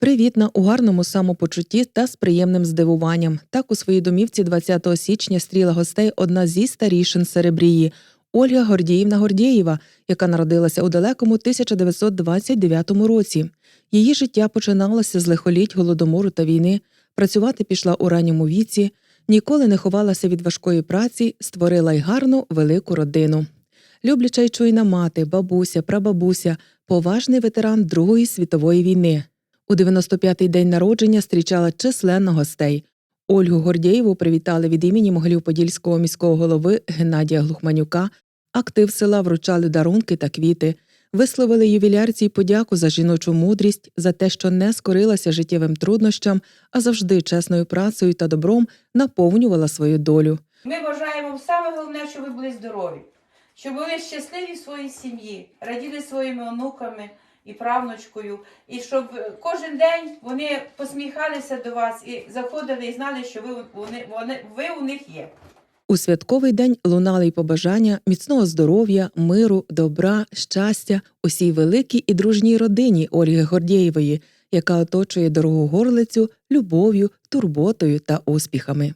Привітна у гарному самопочутті та з приємним здивуванням. Так у своїй домівці 20 січня стріла гостей одна зі старішин Серебрії Ольга Гордіївна Гордєєва, яка народилася у далекому 1929 році. Її життя починалося з лихоліть голодомору та війни. Працювати пішла у ранньому віці, ніколи не ховалася від важкої праці, створила й гарну велику родину. Любляча й чуйна мати, бабуся, прабабуся, поважний ветеран Другої світової війни. У 95-й день народження зустрічала численно гостей. Ольгу Гордєєву привітали від імені Могилів-Подільського міського голови Геннадія Глухманюка. Актив села вручали дарунки та квіти, висловили ювілярці подяку за жіночу мудрість, за те, що не скорилася життєвим труднощам, а завжди чесною працею та добром наповнювала свою долю. Ми бажаємо саме головне, щоб ви були здорові, щоб ви щасливі в своїй сім'ї, раділи своїми онуками і правнучкою, і щоб кожен день вони посміхалися до вас і заходили і знали, що ви, вони, вони, ви у них є. У святковий день лунали й побажання міцного здоров'я, миру, добра, щастя усій великій і дружній родині Ольги Гордєєвої, яка оточує дорогу горлицю любов'ю, турботою та успіхами.